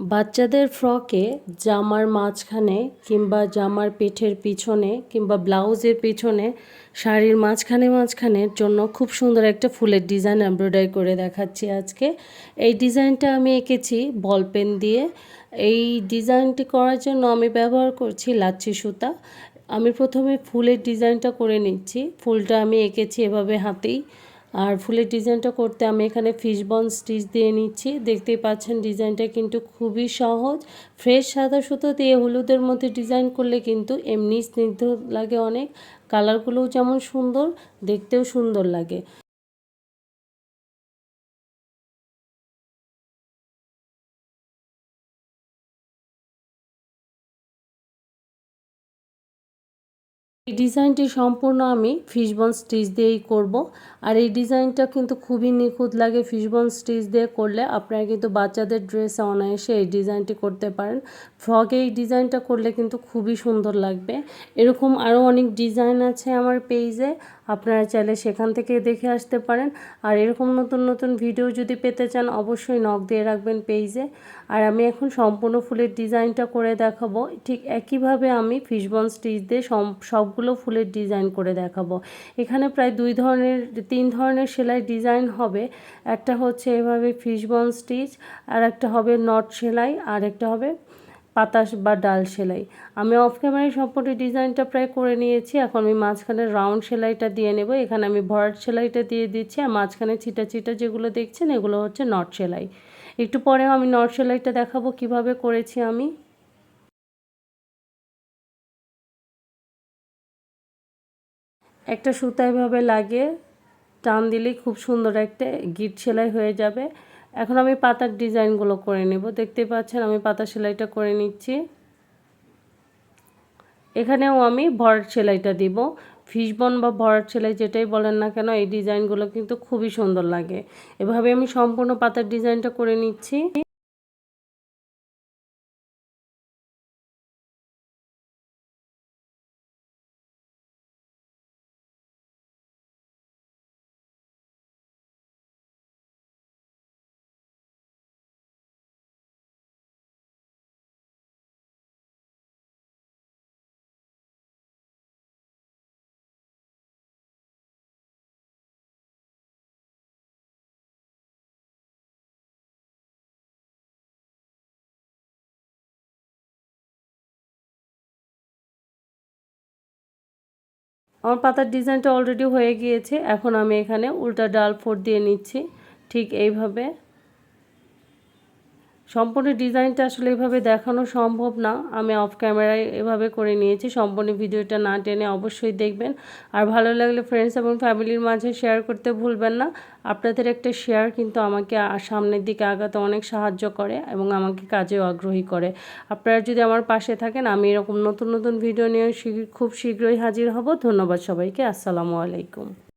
বাচ্চাদের ফ্রকে জামার মাঝখানে কিংবা জামার পেটের পিছনে কিংবা ব্লাউজের পিছনে, শাড়ির মাঝখানে মাঝখানের জন্য খুব সুন্দর একটা ফুলের ডিজাইন এমব্রয়ডারি করে দেখাচ্ছি আজকে। এই ডিজাইনটা আমি এঁকেছি বল পেন দিয়ে। এই ডিজাইনটি করার জন্য আমি ব্যবহার করছি লাচ্ছি সুতা। আমি প্রথমে ফুলের ডিজাইনটা করে নিচ্ছি। ফুলটা আমি এঁকেছি এভাবে হাতেই। আর ফুলের ডিজাইনটা করতে আমি এখানে ফিশবন স্টিচ দিয়ে নিচ্ছি। দেখতেই পাচ্ছেন ডিজাইনটা কিন্তু খুবই সহজ। ফ্রেশ সাদা সুতো দিয়ে হলুদের মধ্যে ডিজাইন করলে কিন্তু এমনি স্নিগ্ধ লাগে অনেক। কালারগুলোও যেমন সুন্দর, দেখতেও সুন্দর লাগে। এই ডিজাইনটি সম্পূর্ণ আমি ফিশবন স্টিচ দিয়েই করব। আর এই ডিজাইনটা কিন্তু খুবই নিখুঁত লাগে ফিশবন স্টিচ দিয়ে করলে। আপনারা কিন্তু বাচ্চাদের ড্রেসে অনায়াসে এই ডিজাইনটি করতে পারেন। ফ্রকে এই ডিজাইনটা করলে কিন্তু খুবই সুন্দর লাগবে। এরকম আরও অনেক ডিজাইন আছে আমার পেজে আপনারা চাইলে সেখান থেকে দেখে আসতে পারেন। আর এরকম নতুন নতুন ভিডিও যদি পেতে চান, অবশ্যই নখ দিয়ে রাখবেন পেজে আর আমি এখন সম্পূর্ণ ফুলের ডিজাইনটা করে দেখাবো। ঠিক একইভাবে আমি ফিশবন স্টিচ দিয়ে সবগুলো ফুলের ডিজাইন করে দেখাবো। এখানে প্রায় দুই ধরনের, তিন ধরনের সেলাই ডিজাইন হবে। একটা হচ্ছে এভাবে ফিশবন স্টিচ আর একটা হবে নট সেলাই, আর একটা হবে পাতাস বা ডাল সেলাই। আমি অফ ক্যামেরায় সম্পূর্ণ ডিজাইনটা প্রায় করে নিয়েছি। এখন আমি মাঝখানে রাউন্ড সেলাইটা দিয়ে নেব। এখানে আমি ভরাট সেলাইটা দিয়ে দিচ্ছি। আর মাঝখানে ছিটা ছিটা যেগুলো দেখছেন, এগুলো হচ্ছে নট সেলাই। একটু পরেও আমি নট সেলাইটা দেখাবো কীভাবে করেছি আমি। একটা সুতা এভাবে লাগিয়ে, টান দিলেই খুব সুন্দর একটা গিট সেলাই হয়ে যাবে। এখন আমি পাতার ডিজাইনগুলো করে নেব। দেখতে পাচ্ছেন আমি পাতা সেলাইটা করে নিচ্ছি। এখানেও আমি ভরাট সেলাইটা দিব। ফিশবন বা ভরাট সেলাই যেটাই বলেন না কেন, এই ডিজাইনগুলো কিন্তু খুবই সুন্দর লাগে। এভাবে আমি সম্পূর্ণ পাতার ডিজাইনটা করে নিচ্ছি। আমার পাতার ডিজাইনটা অলরেডি হয়ে গিয়েছে, এখন আমি এখানে উল্টা ডাল ফোর দিয়ে নিচ্ছি, ঠিক এইভাবে। সম্পূর্ণ ডিজাইনটা আসলে এভাবে দেখানো সম্ভব না। আমি অফ ক্যামেরায় এভাবে করে নিয়েছি। সম্পূর্ণ ভিডিওটা না টেনে অবশ্যই দেখবেন। আর ভালো লাগলে ফ্রেন্ডস এবং ফ্যামিলির মাঝে শেয়ার করতে ভুলবেন না। আপনাদের একটা শেয়ার কিন্তু আমাকে সামনের দিকে আগাতে অনেক সাহায্য করে এবং আমাকে কাজেও আগ্রহী করে। আপনারা যদি আমার পাশে থাকেন, আমি এরকম নতুন নতুন ভিডিও নিয়ে খুব শীঘ্রই হাজির হব। ধন্যবাদ সবাইকে। আসসালামু আলাইকুম।